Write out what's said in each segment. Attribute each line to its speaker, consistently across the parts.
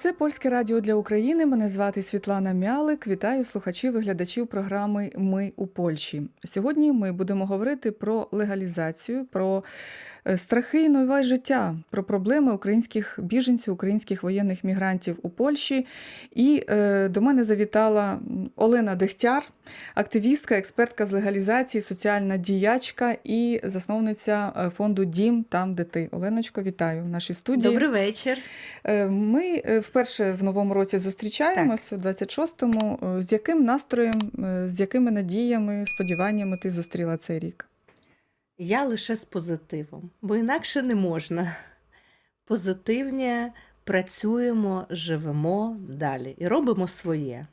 Speaker 1: Це польське радіо для України. Мене звати Світлана Мялик. Вітаю слухачів і глядачів програми Ми у Польщі. Сьогодні ми будемо говорити про легалізацію, про страхи і нове життя, про проблеми українських біженців, українських воєнних мігрантів у Польщі. І е, до мене завітала Олена Дегтяр, активістка, експертка з легалізації, соціальна діячка і засновниця е, фонду Дім там, де ти. Оленочко, вітаю в нашій студії.
Speaker 2: Добрий вечір.
Speaker 1: Е, Ми е, вперше в новому році зустрічаємося у 26-му. Е, З яким настроєм, е, з якими надіями, сподіваннями ти зустріла цей рік?
Speaker 2: Я лише з позитивом, бо інакше не можна. Позитивні працюємо, живемо далі і робимо своє.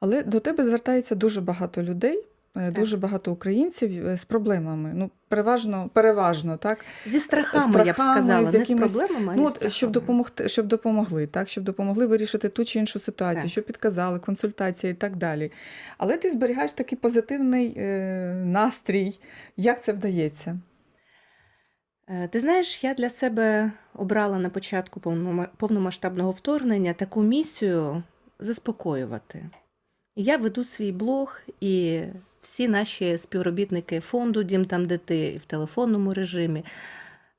Speaker 1: Але до тебе звертається дуже багато людей, е, дуже багато українців е, з проблемами. Ну, переважно, переважно, так?
Speaker 2: Зі страхами, я б сказала,
Speaker 1: з
Speaker 2: не з проблемами, а
Speaker 1: Ну,
Speaker 2: зі страхами.
Speaker 1: щоб допомогти, щоб допомогли, так? Щоб допомогли вирішити ту чи іншу ситуацію,
Speaker 2: Так.
Speaker 1: щоб підказали, консультації і так далі. Але ти зберігаєш такий позитивний е, настрій. Як це вдається?
Speaker 2: Е, Ти знаєш, я для себе обрала на початку повномасштабного вторгнення таку місію заспокоювати. Я веду свій блог, і всі наші співробітники фонду Дім там, де ти в телефонному режимі.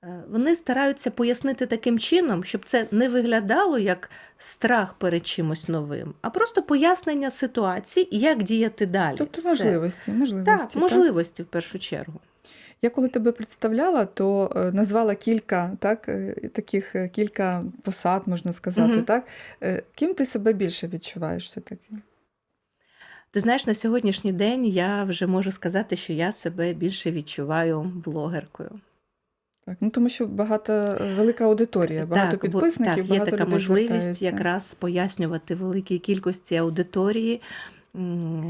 Speaker 2: е, Вони стараються пояснити таким чином, щоб це не виглядало як страх перед чимось новим, а просто пояснення ситуації і як діяти далі.
Speaker 1: Тобто
Speaker 2: Все.
Speaker 1: можливості, можливості.
Speaker 2: Так, можливості в першу чергу.
Speaker 1: Я коли тебе представляла, то е, назвала кілька так, е, таких кілька посад, можна сказати.
Speaker 2: Мгм.
Speaker 1: Так? Ким ти себе більше відчуваєш все-таки?
Speaker 2: Ти знаєш, на сьогоднішній день я вже можу сказати, що я себе більше відчуваю блогеркою.
Speaker 1: Так, ну тому що багато е, велика аудиторія, багато
Speaker 2: так,
Speaker 1: підписників,
Speaker 2: так, є
Speaker 1: багато
Speaker 2: така
Speaker 1: людей
Speaker 2: можливість якраз пояснювати великій кількості аудиторії,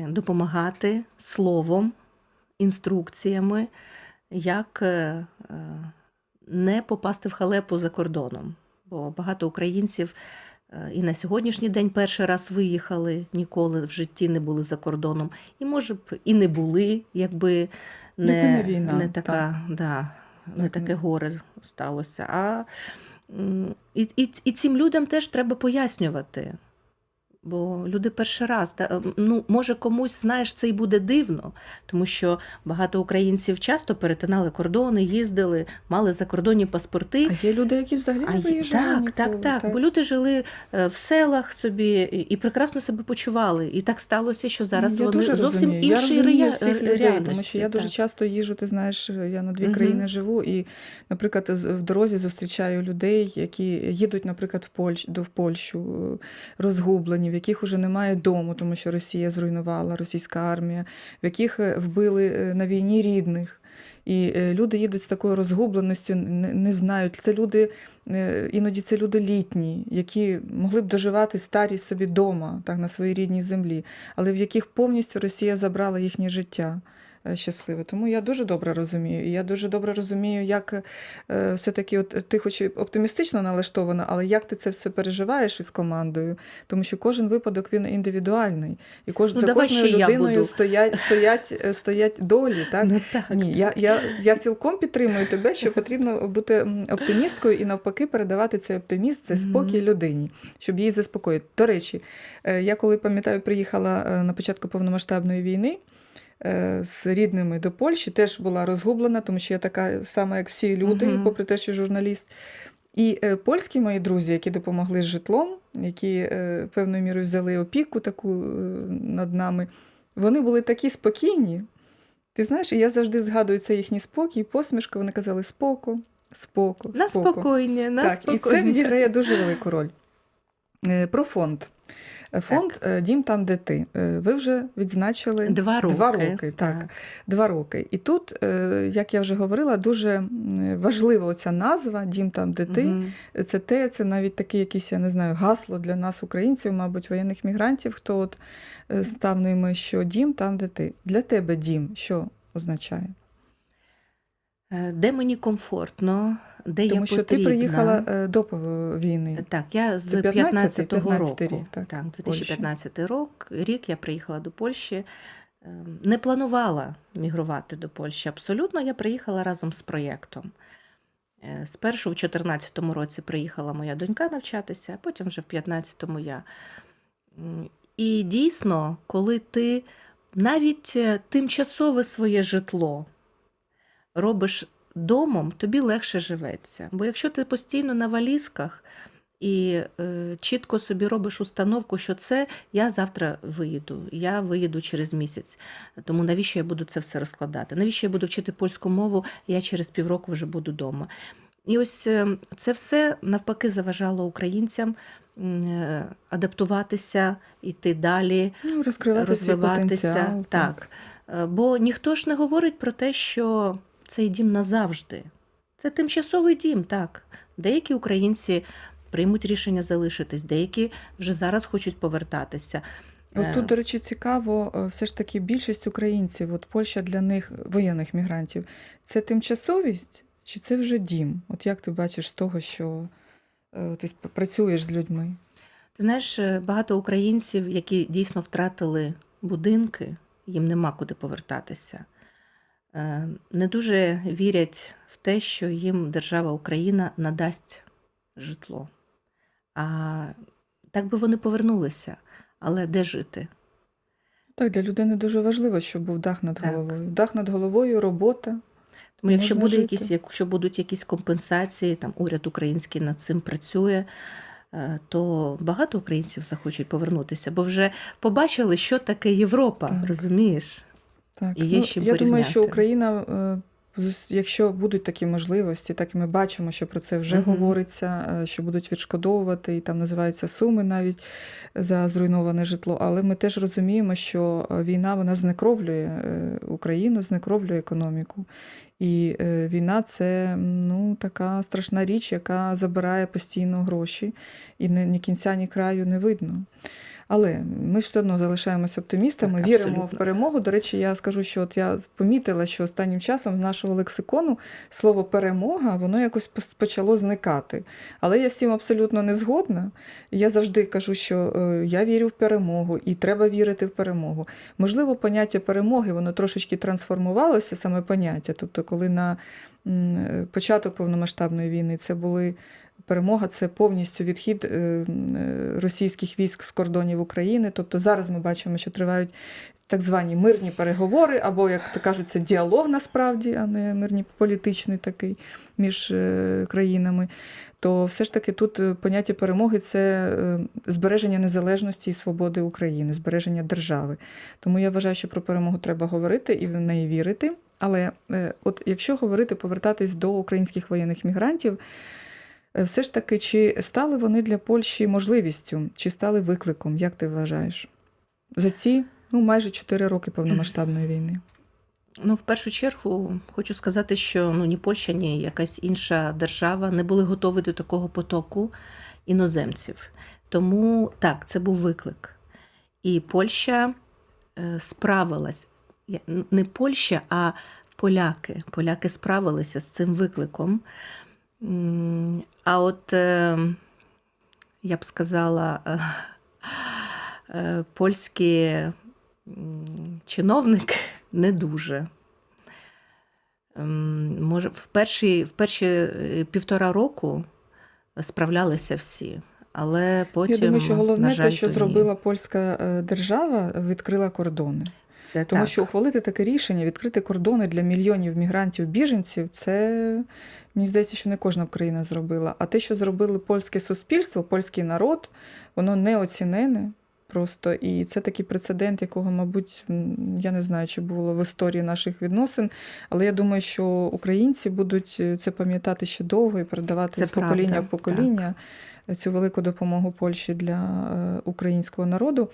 Speaker 2: допомагати словом, інструкціями, як е, е, не попасти в халепу за кордоном. Бо багато українців е, і на сьогоднішній день перший раз виїхали, ніколи в житті не були за кордоном. І, може б, і не були, якби не,
Speaker 1: не війна,
Speaker 2: не така, да, не
Speaker 1: Так,
Speaker 2: таке горе сталося. А і, і, і цим людям теж треба пояснювати. Бо люди перший раз, та, ем, ну, може, комусь, знаєш, це і буде дивно, тому що багато українців часто перетинали кордони, їздили, мали закордонні паспорти.
Speaker 1: А є люди, які взагалі
Speaker 2: А
Speaker 1: не
Speaker 2: й-
Speaker 1: виїжджали
Speaker 2: так, так,
Speaker 1: ніколи,
Speaker 2: так, Бо люди жили е, в селах собі і, прекрасно себе почували. І так сталося, що зараз
Speaker 1: я
Speaker 2: вони
Speaker 1: дуже
Speaker 2: зовсім інший реальності.
Speaker 1: тому що я дуже
Speaker 2: так.
Speaker 1: часто їжу, ти знаєш, я на дві
Speaker 2: Мгм.
Speaker 1: країни живу, і, наприклад, в дорозі зустрічаю людей, які їдуть, наприклад, в Польщ, до в Польщу, е, розгублені, в яких уже немає дому, тому що Росія зруйнувала, російська армія, в яких е, вбили е, на війні рідних. І е, люди їдуть з такою розгубленістю, не, знають. Це люди, іноді це люди літні, які могли б доживати старість собі вдома, так, на своїй рідній землі, але в яких повністю Росія забрала їхнє життя щасливе. Тому я дуже добре розумію. І я дуже добре розумію, як е, все-таки от, ти хоч і оптимістично налаштована, але як ти це все переживаєш із командою, тому що кожен випадок він індивідуальний. І кож,
Speaker 2: Ну,
Speaker 1: за кожною людиною стоять, стоять, е, стоять долі. Так?
Speaker 2: Ну, так.
Speaker 1: Ні, я, я, я цілком підтримую тебе, що потрібно бути оптимісткою і навпаки передавати цей оптимізм, цей спокій людині, щоб її заспокоїти. До речі, е, я коли пам'ятаю, приїхала е, на початку повномасштабної війни. Е, З рідними до Польщі теж була розгублена, тому що я така сама, як всі люди,
Speaker 2: Мгм.
Speaker 1: попри те, що журналіст. І е, польські мої друзі, які допомогли з житлом, які е, певною мірою взяли опіку таку е, над нами, вони були такі спокійні. Ти знаєш, і я завжди згадую цей їхній спокій, посмішку. Вони казали споку, споку,
Speaker 2: На
Speaker 1: споку.
Speaker 2: спокійні, на
Speaker 1: Так, і це відіграє дуже велику роль. Е, Про фонд. Фонд е, Дім там, де ти. Е, Ви вже відзначили
Speaker 2: Два роки.
Speaker 1: Два роки, так. Два роки. І тут, е, як я вже говорила, дуже важлива оця назва Дім там, де ти.
Speaker 2: Мгм.
Speaker 1: Це те, це навіть таке якесь, я не знаю, гасло для нас, українців, мабуть, воєнних мігрантів, хто от став ними, що дім там, де ти. Для тебе дім, що означає?
Speaker 2: Де мені комфортно, де
Speaker 1: Тому
Speaker 2: я
Speaker 1: що
Speaker 2: потрібна.
Speaker 1: ти приїхала е, до війни.
Speaker 2: Так, я з
Speaker 1: Це 15-й,
Speaker 2: 15-го
Speaker 1: 15-й
Speaker 2: року.
Speaker 1: рік, так,
Speaker 2: так,
Speaker 1: Польща.
Speaker 2: 2015 рок, рік я приїхала до Польщі. Ем, Не планувала мігрувати до Польщі абсолютно. Я приїхала разом з проєктом. Е, Спершу в 2014 році приїхала моя донька навчатися, а потім вже в 2015-му я. І дійсно, коли ти навіть е, тимчасове своє житло робиш домом, тобі легше живеться. Бо якщо ти постійно на валізках і е, чітко собі робиш установку, що це я завтра виїду, я виїду через місяць. Тому навіщо я буду це все розкладати? Навіщо я буду вчити польську мову? Я через півроку вже буду вдома. І ось е, це все навпаки заважало українцям е, адаптуватися, йти далі,
Speaker 1: Ну, розкривати свій
Speaker 2: розвиватися.
Speaker 1: потенціал.
Speaker 2: Так. Е, Бо ніхто ж не говорить про те, що цей дім назавжди. Це тимчасовий дім, так. Деякі українці приймуть рішення залишитись, деякі вже зараз хочуть повертатися.
Speaker 1: От
Speaker 2: Е,
Speaker 1: тут, до речі, цікаво, е, все ж таки більшість українців, от Польща для них, воєнних мігрантів, це тимчасовість чи це вже дім? От як ти бачиш з того, що е, ти працюєш з людьми?
Speaker 2: Ти знаєш, е, багато українців, які дійсно втратили будинки, їм нема куди повертатися, е, не дуже вірять в те, що їм держава Україна надасть житло. А так би вони повернулися. Але де жити?
Speaker 1: Так, для людини дуже важливо, щоб був дах над
Speaker 2: Так.
Speaker 1: головою. Дах над головою, робота.
Speaker 2: Тому якщо, буде
Speaker 1: жити.
Speaker 2: якісь, якщо будуть якісь компенсації, там уряд український над цим працює, е, то багато українців захочуть повернутися, бо вже побачили, що таке Європа,
Speaker 1: Так.
Speaker 2: розумієш?
Speaker 1: Так.
Speaker 2: І є з чим
Speaker 1: я думаю, що. Україна, е, якщо будуть такі можливості, так і ми бачимо, що про це вже
Speaker 2: Мгм.
Speaker 1: говориться, е, що будуть відшкодовувати, і там називаються суми навіть за зруйноване житло. Але ми теж розуміємо, що е, війна вона знекровлює Україну, знекровлює економіку. І війна це ну, така страшна річ, яка забирає постійно гроші, і ні кінця, ні краю не видно. Але ми все одно залишаємося оптимістами,
Speaker 2: Так,
Speaker 1: віримо
Speaker 2: абсолютно.
Speaker 1: в перемогу. До речі, я скажу, що от я помітила, що останнім часом з нашого лексикону слово перемога воно якось почало зникати. Але я з цим абсолютно не згодна. Я завжди кажу, що е, я вірю в перемогу і треба вірити в перемогу. Можливо, поняття перемоги воно трошечки трансформувалося, саме поняття. Тобто, коли на е, початок повномасштабної війни це були. Перемога це повністю відхід е, е, російських військ з кордонів України. Тобто зараз ми бачимо, що тривають так звані мирні переговори, або, як то кажуть, це діалог насправді, а не мирні політичний такий між е, країнами. То все ж таки тут поняття перемоги це збереження незалежності і свободи України, збереження держави. Тому я вважаю, що про перемогу треба говорити і в неї вірити. Але от якщо говорити, повертатись до українських воєнних мігрантів, все ж таки, чи стали вони для Польщі можливістю, чи стали викликом, як ти вважаєш? За ці ну, майже 4 роки повномасштабної війни.
Speaker 2: Ну, в першу чергу, хочу сказати, що ну, ні Польща, ні якась інша держава не були готові до такого потоку іноземців. Тому так, це був виклик. І Польща е, справилась. Не Польща, а поляки. Поляки справилися з цим викликом. А от е, я б сказала, е, е, польські м, чиновники не дуже. Ем, Може, в перші, в перші е, півтора року справлялися всі, але потім.
Speaker 1: Я думаю, що головне
Speaker 2: на жаль,
Speaker 1: те, що зробила польська держава, відкрила кордони.
Speaker 2: Це
Speaker 1: Тому
Speaker 2: так.
Speaker 1: що ухвалити таке рішення, відкрити кордони для мільйонів мігрантів, біженців, це мені здається, що не кожна країна зробила. А те, що зробили польське суспільство, польський народ, воно неоцінене. Просто і це такий прецедент, якого, мабуть, я не знаю, чи було в історії наших відносин, але я думаю, що українці будуть е, це пам'ятати ще довго і передавати
Speaker 2: Це
Speaker 1: з покоління
Speaker 2: правда,
Speaker 1: в покоління цю велику допомогу Польщі для е, українського народу.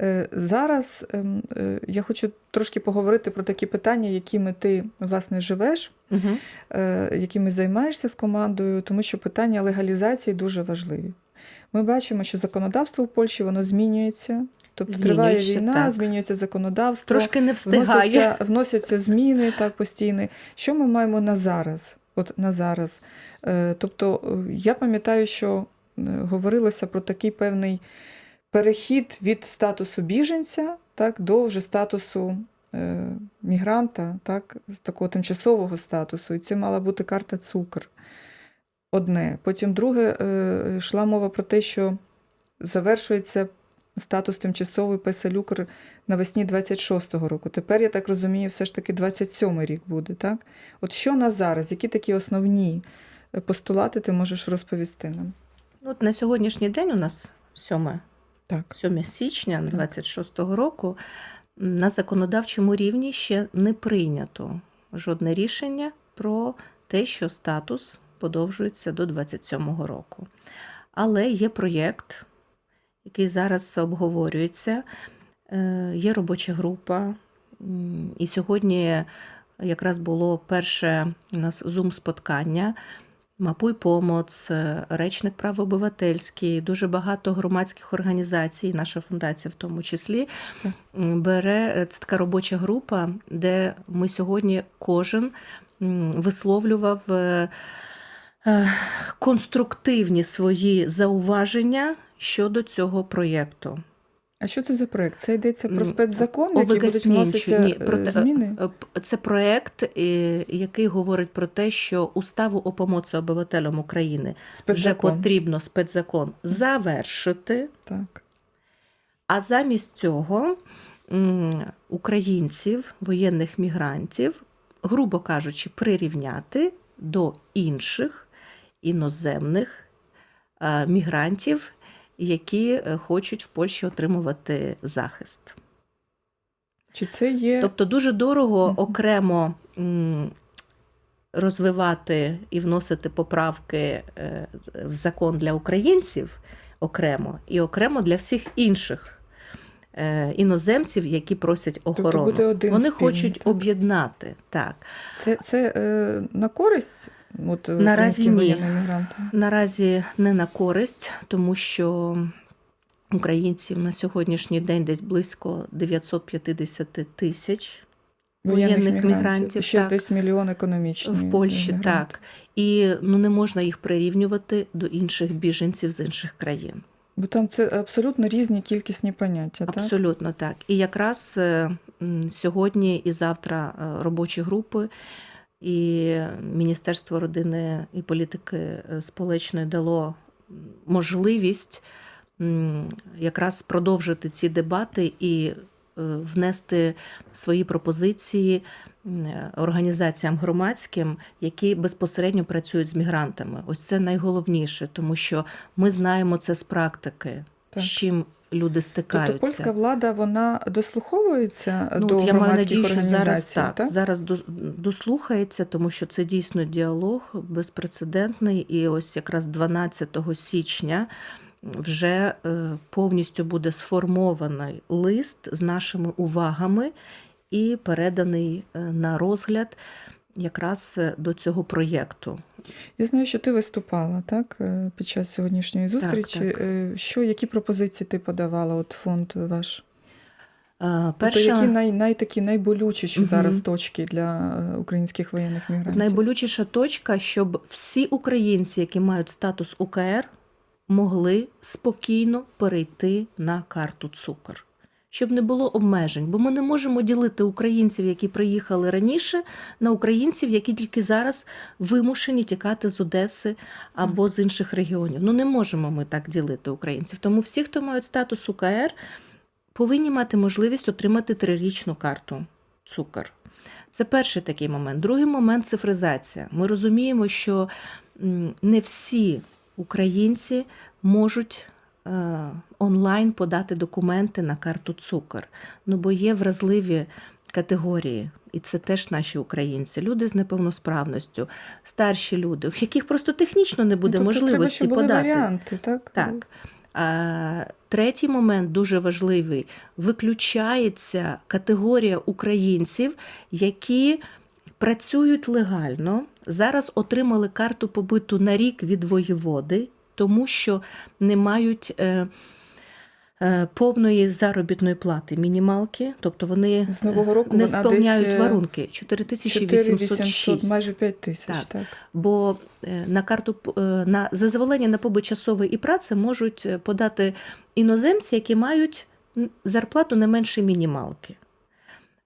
Speaker 1: Е, Зараз ем, е, я хочу трошки поговорити про такі питання, якими ти власне живеш,
Speaker 2: Угу.
Speaker 1: якими займаєшся з командою, тому що питання легалізації дуже важливі. Ми бачимо, що законодавство в Польщі воно змінюється, тобто триває війна,
Speaker 2: так.
Speaker 1: змінюється законодавство.
Speaker 2: Трошки не встигає.
Speaker 1: Вносяться, вносяться зміни так постійні. Що ми маємо на зараз? От на зараз. Тобто, я пам'ятаю, що говорилося про такий певний перехід від статусу біженця так, до вже статусу е, мігранта, так, з такого тимчасового статусу. І це мала бути карта цукр. одне. Потім друге е, йшла мова про те, що завершується статус тимчасовий Песелюкр навесні 26-го року. Тепер, я так розумію, все ж таки 27-й рік буде, так? От що у нас зараз? Які такі основні е, постулати ти можеш розповісти нам?
Speaker 2: Ну, От на сьогоднішній день у нас 7,
Speaker 1: Так.
Speaker 2: 7 січня 26-го року на законодавчому рівні ще не прийнято жодне рішення про те, що статус подовжується до 27-го року. Але є проєкт, який зараз обговорюється, е, є робоча група. І сьогодні якраз було перше у нас зум-споткання. Мапуй помоц, е, речник прав обивательський, дуже багато громадських організацій, наша фундація в тому числі, бере е, це така робоча група, де ми сьогодні кожен висловлював е, конструктивні свої зауваження щодо цього проєкту.
Speaker 1: А що це за проект? Це йдеться про спецзакон, який будуть вноситися
Speaker 2: Ні, про
Speaker 1: е,
Speaker 2: те-
Speaker 1: зміни?
Speaker 2: Е, Це проект, е, який говорить про те, що уставу о помоці обивателям України вже потрібно спецзакон завершити.
Speaker 1: Так.
Speaker 2: А замість цього українців, воєнних мігрантів, грубо кажучи, прирівняти до інших іноземних мігрантів, які е, хочуть в Польщі отримувати захист.
Speaker 1: Чи це є
Speaker 2: Тобто дуже дорого окремо розвивати і вносити поправки е, в закон для українців окремо, і окремо для всіх інших е, іноземців, які просять охорону.
Speaker 1: Тобто буде один
Speaker 2: Вони
Speaker 1: спільний,
Speaker 2: хочуть
Speaker 1: так?
Speaker 2: об'єднати. Так.
Speaker 1: це, це е, на користь от,
Speaker 2: Наразі ні. Наразі не на користь, тому що українців на сьогоднішній день десь близько 950 тисяч воєнних мігрантів,
Speaker 1: Ще
Speaker 2: так.
Speaker 1: десь мільйон економічних.
Speaker 2: в Польщі,
Speaker 1: мігрантів.
Speaker 2: так. І ну, не можна їх прирівнювати до інших біженців з інших країн.
Speaker 1: Бо там це абсолютно різні кількісні поняття, так?
Speaker 2: Абсолютно так. І якраз е, сьогодні і завтра е, робочі групи і Міністерство родини і політики е, сполечної дало можливість якраз продовжити ці дебати і е, внести свої пропозиції організаціям громадським, які безпосередньо працюють з мігрантами. Ось це найголовніше, тому що ми знаємо це з практики,
Speaker 1: Так.
Speaker 2: з чим люди стикаються.
Speaker 1: Тобто польська влада вона дослуховується
Speaker 2: Ну,
Speaker 1: до
Speaker 2: я маю надію, що зараз так,
Speaker 1: так?
Speaker 2: зараз дослухається, тому що це дійсно діалог безпрецедентний. І ось якраз 12 січня вже е, повністю буде сформований лист з нашими увагами і переданий е, на розгляд якраз е, до цього проєкту.
Speaker 1: Я знаю, що ти виступала так е, під час сьогоднішньої зустрічі.
Speaker 2: так.
Speaker 1: Е, Що які пропозиції ти подавала? От фонд ваш?
Speaker 2: Е,
Speaker 1: Тобто, які най, най, такі найболючіші
Speaker 2: Мгм.
Speaker 1: зараз точки для українських воєнних мігрантів?
Speaker 2: Найболючіша точка, щоб всі українці, які мають статус УКР, могли спокійно перейти на карту цукор. Щоб не було обмежень, бо ми не можемо ділити українців, які приїхали раніше, на українців, які тільки зараз вимушені тікати з Одеси або з інших регіонів. Ну не можемо ми так ділити українців. Тому всі, хто мають статус УКР, повинні мати можливість отримати трирічну карту цукор. Це перший такий момент. Другий момент цифризація. Ми розуміємо, що не всі українці можуть онлайн подати документи на карту цукор. Ну, бо є вразливі категорії, і це теж наші українці, люди з неповносправністю, старші люди, в яких просто технічно не буде
Speaker 1: Ну, тобто
Speaker 2: можливості
Speaker 1: треба, щоб були
Speaker 2: подати.
Speaker 1: варіанти, так?
Speaker 2: Так. А, третій момент дуже важливий: виключається категорія українців, які працюють легально, зараз отримали карту побиту на рік від воєводи, тому що не мають. Е, е, Повної заробітної плати мінімалки, тобто вони
Speaker 1: З нового року
Speaker 2: не сповняють
Speaker 1: е,
Speaker 2: варунки 4806.
Speaker 1: 4800, майже 5 тисяч.
Speaker 2: Так.
Speaker 1: Так.
Speaker 2: Бо е, на карту е, на зазволення на побут часовий і праці можуть е, подати іноземці, які мають зарплату не менше мінімалки.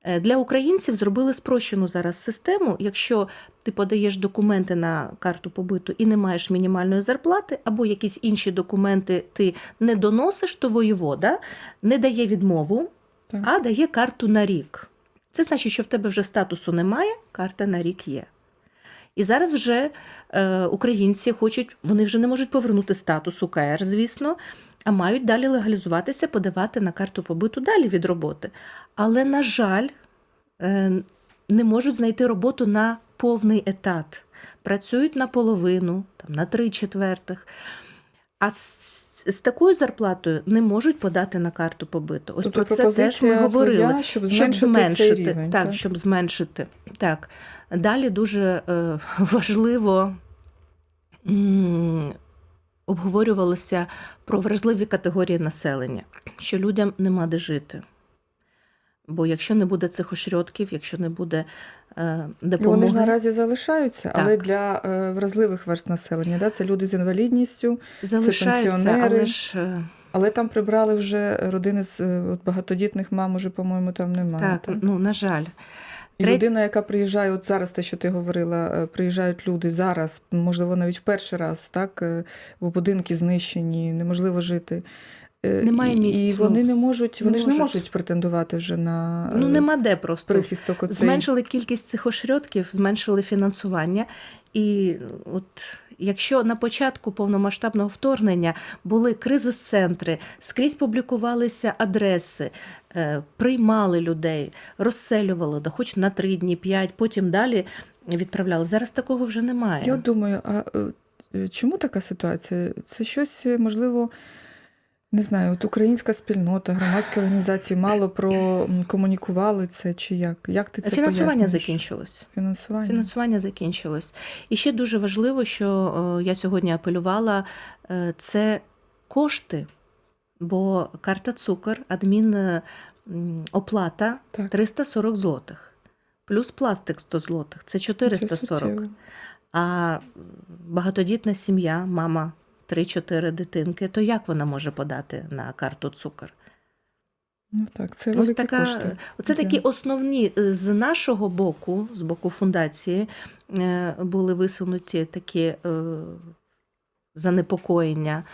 Speaker 2: Е, Для українців зробили спрощену зараз систему. Якщо ти подаєш документи на карту побиту і не маєш мінімальної зарплати, або якісь інші документи ти не доносиш, то воєвода не дає відмову,
Speaker 1: Так.
Speaker 2: а дає карту на рік. Це значить, що в тебе вже статусу немає, карта на рік є. І зараз вже е, українці хочуть, вони вже не можуть повернути статус УКР, звісно, а мають далі легалізуватися, подавати на карту побиту далі від роботи. Але, на жаль, е, не можуть знайти роботу на повний етат. Працюють наполовину, там, на три четвертих. А з, такою зарплатою не можуть подати на карту побиту. Ось
Speaker 1: Тобто
Speaker 2: про це теж ми говорили.
Speaker 1: твоя, щоб
Speaker 2: Щоб
Speaker 1: зменшити,
Speaker 2: зменшити,
Speaker 1: цей рівень.
Speaker 2: так, щоб зменшити. Так. Далі дуже е, важливо м, обговорювалося про вразливі категорії населення, що людям нема де жити. Бо якщо не буде цих ошрьотків, якщо не буде допомоги,
Speaker 1: Вони ж наразі залишаються, але для е, вразливих верст населення. Да? Це люди з інвалідністю,
Speaker 2: залишаються,
Speaker 1: пенсіонери.
Speaker 2: але ж е,
Speaker 1: але там прибрали вже родини з е, от багатодітних мам, уже, по-моєму, там немає.
Speaker 2: так, ну на жаль.
Speaker 1: І
Speaker 2: Треть-
Speaker 1: людина, яка приїжджає, от зараз те, що ти говорила, е, приїжджають люди зараз, можливо, навіть в перший раз, так, е, бо будинки знищені, неможливо жити. Е,
Speaker 2: Немає місць,
Speaker 1: І
Speaker 2: ну,
Speaker 1: вони не можуть,
Speaker 2: не
Speaker 1: вони ж не
Speaker 2: можуть.
Speaker 1: можуть претендувати вже на
Speaker 2: Ну
Speaker 1: е,
Speaker 2: нема де просто.
Speaker 1: прихисток оцей.
Speaker 2: Зменшили кількість цих ошрьотків, зменшили фінансування. І от якщо на початку повномасштабного вторгнення були кризис-центри, скрізь публікувалися адреси, е, приймали людей, розселювали, да хоч на три дні, п'ять, потім далі відправляли. Зараз такого вже немає.
Speaker 1: Я думаю, а чому така ситуація? Це щось, можливо, не знаю, от українська спільнота, громадські організації мало прокомунікували це чи як? Як ти це
Speaker 2: Фінансування
Speaker 1: пояснюєш?
Speaker 2: закінчилось.
Speaker 1: Фінансування.
Speaker 2: Фінансування закінчилось. І ще дуже важливо, що я сьогодні апелювала, е, це кошти, бо карта цукор, адмін е, оплата
Speaker 1: Так.
Speaker 2: 340 злотих, плюс пластик 100 злотих, це
Speaker 1: Це
Speaker 2: 440.
Speaker 1: суттєво.
Speaker 2: А багатодітна сім'я, мама 3-4 дитинки, то як вона може подати на карту цукор?
Speaker 1: Ну так, це
Speaker 2: Ось така,
Speaker 1: кошти.
Speaker 2: оце такі основні е, з нашого боку, з боку фундації, е, були висунуті такі е, занепокоєння.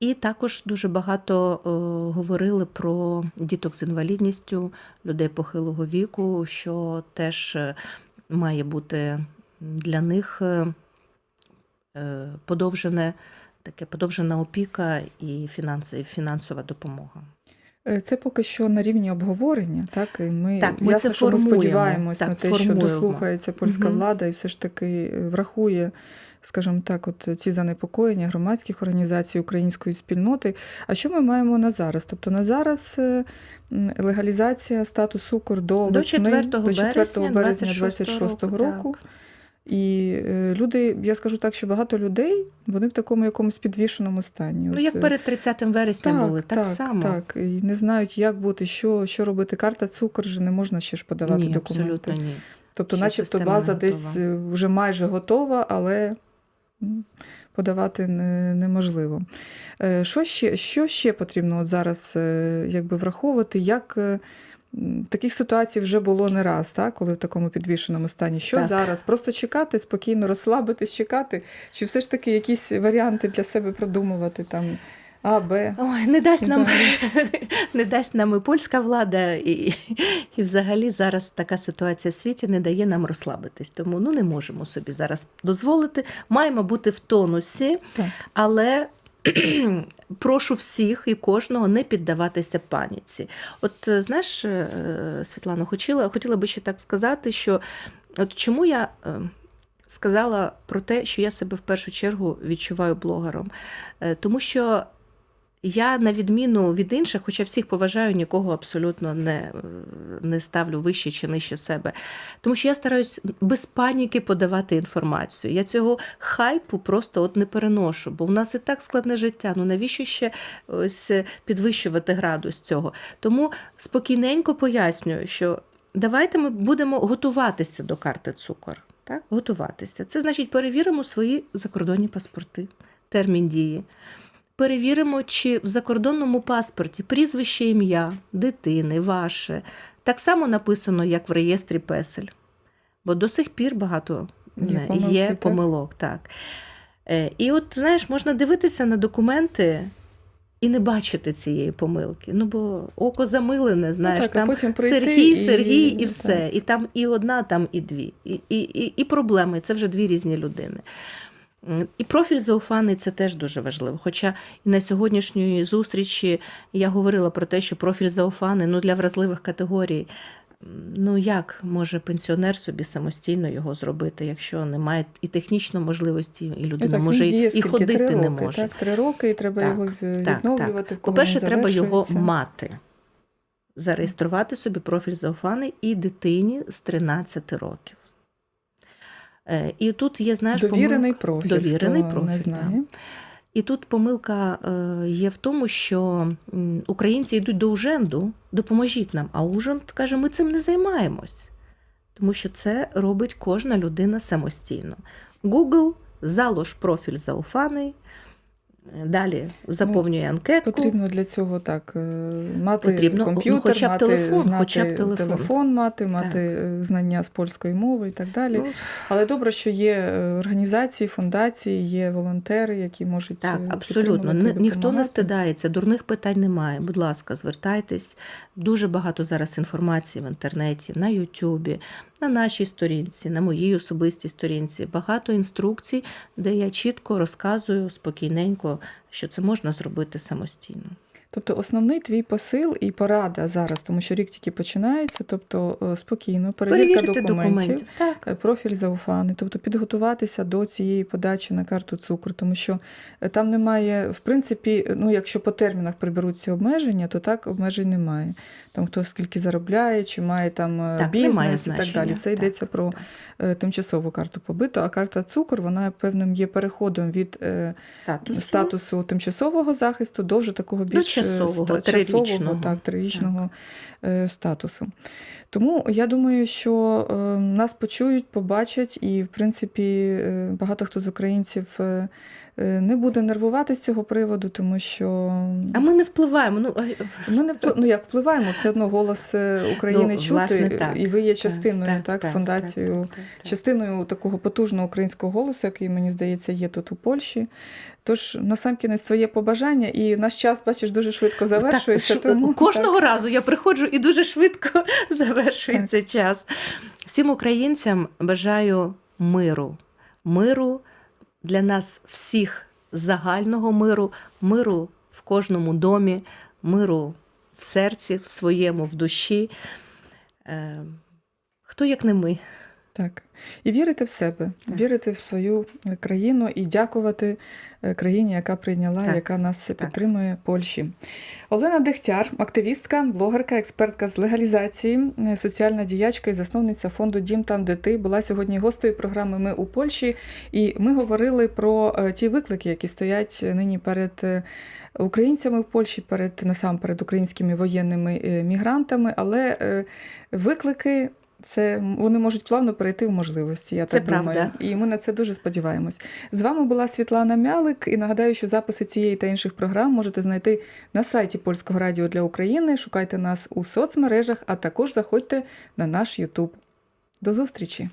Speaker 2: І також дуже багато говорили про діток з інвалідністю, людей похилого віку, що теж має бути для них подовжене, таке подовжена опіка і фінанс- фінансова допомога.
Speaker 1: Е, Це поки що на рівні обговорення, так? І ми,
Speaker 2: Так, ми
Speaker 1: ясно,
Speaker 2: це
Speaker 1: що ми
Speaker 2: формуємо.
Speaker 1: сподіваємось
Speaker 2: Так,
Speaker 1: на те, що дослухається польська
Speaker 2: Мгм.
Speaker 1: влада і все ж таки е, врахує, скажімо так, от ці занепокоєння громадських організацій української спільноти. А що ми маємо на зараз? Тобто на зараз е, легалізація статусу укр до,
Speaker 2: До
Speaker 1: весни,
Speaker 2: 4
Speaker 1: до 4
Speaker 2: березня
Speaker 1: березня
Speaker 2: 26
Speaker 1: 26
Speaker 2: року,
Speaker 1: року. І е, люди, я скажу так, що багато людей вони в такому якомусь підвішеному стані.
Speaker 2: Ну, як
Speaker 1: е,
Speaker 2: перед 30 вересня були, так, само.
Speaker 1: Так, і не знають, як бути, що, що робити. Карта цукор же не можна ще ж подавати
Speaker 2: ні,
Speaker 1: документи.
Speaker 2: абсолютно ні.
Speaker 1: Тобто,
Speaker 2: Ще
Speaker 1: начебто, база
Speaker 2: не
Speaker 1: десь вже майже готова, але подавати неможливо. Е, Що ще, що ще потрібно от зараз якби враховувати? Як таких ситуацій вже було не раз, так, коли в такому підвішеному стані. Що
Speaker 2: Так.
Speaker 1: зараз? Просто чекати, спокійно розслабитись, чекати, чи все ж таки якісь варіанти для себе продумувати там А, Б.
Speaker 2: Ой, не дасть нам, не дасть нам і польська влада, і, і взагалі зараз така ситуація в світі не дає нам розслабитись. Тому ну, не можемо собі зараз дозволити. Маємо бути в тонусі,
Speaker 1: Так.
Speaker 2: але прошу всіх і кожного не піддаватися паніці. От е, знаєш, Світлана, хотіла, хотіла би ще так сказати, що от чому я. е, Сказала про те, що я себе в першу чергу відчуваю блогером. Е, Тому що я, на відміну від інших, хоча всіх поважаю, нікого абсолютно не, е, не ставлю вище чи нижче себе. Тому що я стараюсь без паніки подавати інформацію. Я цього хайпу просто от не переношу, бо в нас і так складне життя. Ну навіщо ще ось е, підвищувати градус цього? Тому спокійненько пояснюю, що давайте ми будемо готуватися до карти цукор. Так? Готуватися. Це значить, перевіримо свої закордонні паспорти, термін дії. Перевіримо, чи в закордонному паспорті прізвище ім'я дитини, ваше, Так само написано, як в реєстрі песель. Бо до сих пір багато
Speaker 1: Є помилки,
Speaker 2: є помилок. Так. Е, І от, знаєш, можна дивитися на документи і не бачити цієї помилки. Ну, бо око замилене, знаєш,
Speaker 1: так,
Speaker 2: там
Speaker 1: потім
Speaker 2: Сергій,
Speaker 1: і-
Speaker 2: Сергій і
Speaker 1: так.
Speaker 2: все. І там і одна, там і дві. І, і, і, і проблеми. Це вже дві різні людини. І профіль зауфаний це теж дуже важливо. Хоча і на сьогоднішньої зустрічі я говорила про те, що профіль зауфаний ну, для вразливих категорій. Ну як може пенсіонер собі самостійно його зробити, якщо немає і технічної можливості, і
Speaker 1: Ну,
Speaker 2: людина
Speaker 1: так,
Speaker 2: може
Speaker 1: діє
Speaker 2: і, ходити
Speaker 1: три
Speaker 2: не може.
Speaker 1: Так, три роки, і треба
Speaker 2: Так,
Speaker 1: його е,
Speaker 2: так,
Speaker 1: відновлювати.
Speaker 2: По-перше, треба його мати. Зареєструвати собі профіль зауфаний і дитині з 13 років. Е, І тут є, знаєш,
Speaker 1: Довірений
Speaker 2: помилка-
Speaker 1: профіль.
Speaker 2: Довірений
Speaker 1: хто
Speaker 2: профіль,
Speaker 1: не
Speaker 2: да.
Speaker 1: знає.
Speaker 2: І тут помилка е, є в тому, що українці йдуть до Уженду, допоможіть нам. А Уженд каже, ми цим не займаємось. Тому що це робить кожна людина самостійно. Google, залож профіль зауфаний, далі заповнює анкетку.
Speaker 1: Потрібно для цього так е, мати
Speaker 2: Потрібно, ну,
Speaker 1: комп'ютер,
Speaker 2: хоча б
Speaker 1: мати,
Speaker 2: телефон,
Speaker 1: знати
Speaker 2: хоча б телефон.
Speaker 1: мати, мати е, знання з польської мови і так далі.
Speaker 2: Ну,
Speaker 1: Але добре, що є е, організації, фундації, є волонтери, які можуть
Speaker 2: Так, абсолютно. Ні- Ніхто не стидається, дурних питань немає. Будь ласка, звертайтесь. Дуже багато зараз інформації в інтернеті, на Ютубі, на нашій сторінці, на моїй особистій сторінці. Багато інструкцій, де я чітко розказую спокійненько, що це можна зробити самостійно.
Speaker 1: Тобто основний твій посил і порада зараз, тому що рік тільки починається, тобто е, спокійно, перевірка
Speaker 2: Перевірити
Speaker 1: документів.
Speaker 2: документів.
Speaker 1: Е, Профіль зауфаний, тобто підготуватися до цієї подачі на карту цукру, тому що е, там немає, в принципі, ну якщо по термінах приберуться обмеження, то так обмежень немає. Там хто скільки заробляє, чи має там е,
Speaker 2: Так,
Speaker 1: бізнес і так далі. Це
Speaker 2: Так,
Speaker 1: йдеться про
Speaker 2: так.
Speaker 1: е, тимчасову карту побиту, а карта цукор вона певним є переходом від е,
Speaker 2: Статусу.
Speaker 1: статусу тимчасового захисту до вже такого більш
Speaker 2: часового, трирічного.
Speaker 1: так, трирічного е, статусу. Тому я думаю, що нас почують, побачать, і в принципі багато хто з українців не буде нервувати з цього приводу, тому що
Speaker 2: А ми не впливаємо. Ну,
Speaker 1: ми не впли- ну, як впливаємо, все одно голос е, України
Speaker 2: Ну,
Speaker 1: чути,
Speaker 2: власне, так.
Speaker 1: і ви є частиною так,
Speaker 2: так,
Speaker 1: з фундацією.
Speaker 2: так, так, так.
Speaker 1: Частиною такого потужного українського голосу, який, мені здається, є тут у Польщі. Тож, насамкінець, своє побажання, і наш час, бачиш, дуже швидко завершується.
Speaker 2: Так,
Speaker 1: тому
Speaker 2: кожного разу я приходжу і дуже швидко завершується час. Всім українцям бажаю миру. Миру для нас всіх загального миру, миру в кожному домі, миру в серці, в своєму, в душі. Е, Хто як не ми?
Speaker 1: Так. І вірити в себе,
Speaker 2: Так.
Speaker 1: вірити в свою е, країну і дякувати е, країні, яка прийняла,
Speaker 2: Так.
Speaker 1: яка нас підтримує Польщі. Олена Дегтяр, активістка, блогерка, експертка з легалізації, е, соціальна діячка і засновниця фонду Дім там, де ти була сьогодні гостею програми Ми у Польщі. І ми говорили про ті виклики, які стоять нині перед українцями в Польщі, перед насамперед українськими воєнними мігрантами, але виклики. Це вони можуть плавно перейти в можливості. Я
Speaker 2: Це
Speaker 1: так думаю. І ми на це дуже сподіваємось. З вами була Світлана Мялик. І нагадаю, що записи цієї та інших програм можете знайти на сайті Польського радіо для України. Шукайте нас у соцмережах, а також заходьте на наш Ютуб. До зустрічі!